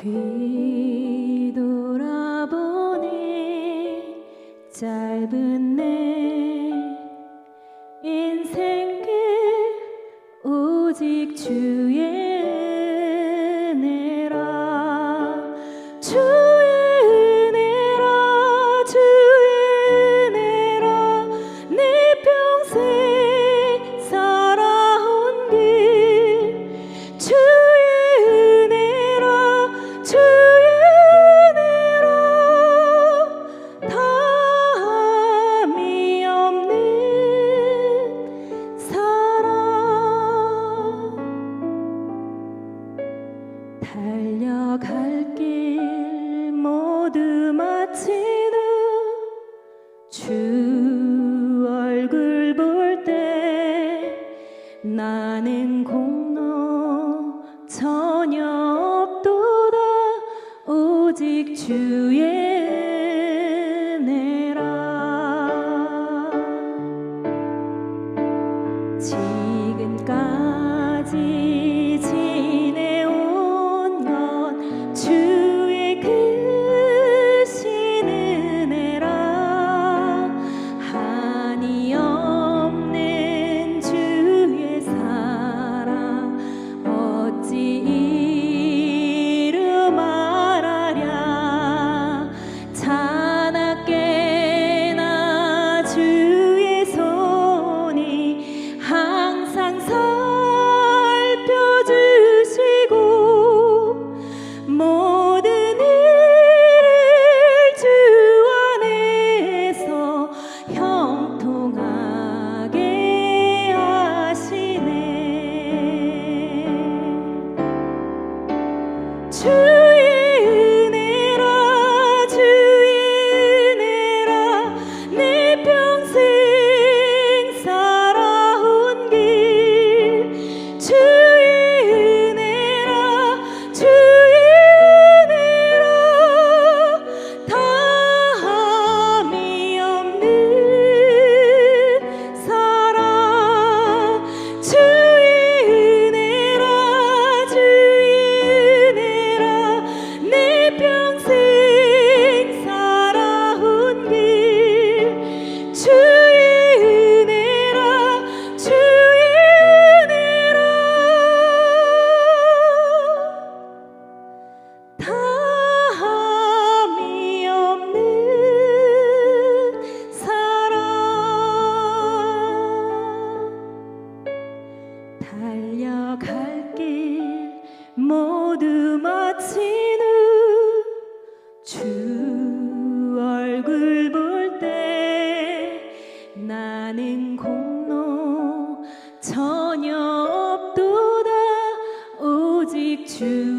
뒤돌아보니 짧은 내 인생 길 오직 주의 달려갈 길 모두 마치는 주 얼굴 볼 때 나는 공로 전혀 없도다. 오직 주의 은혜라. 지금까지 달려갈 길 모두 마친 후 주 얼굴 볼 때 나는 공로 전혀 없도다. 오직 주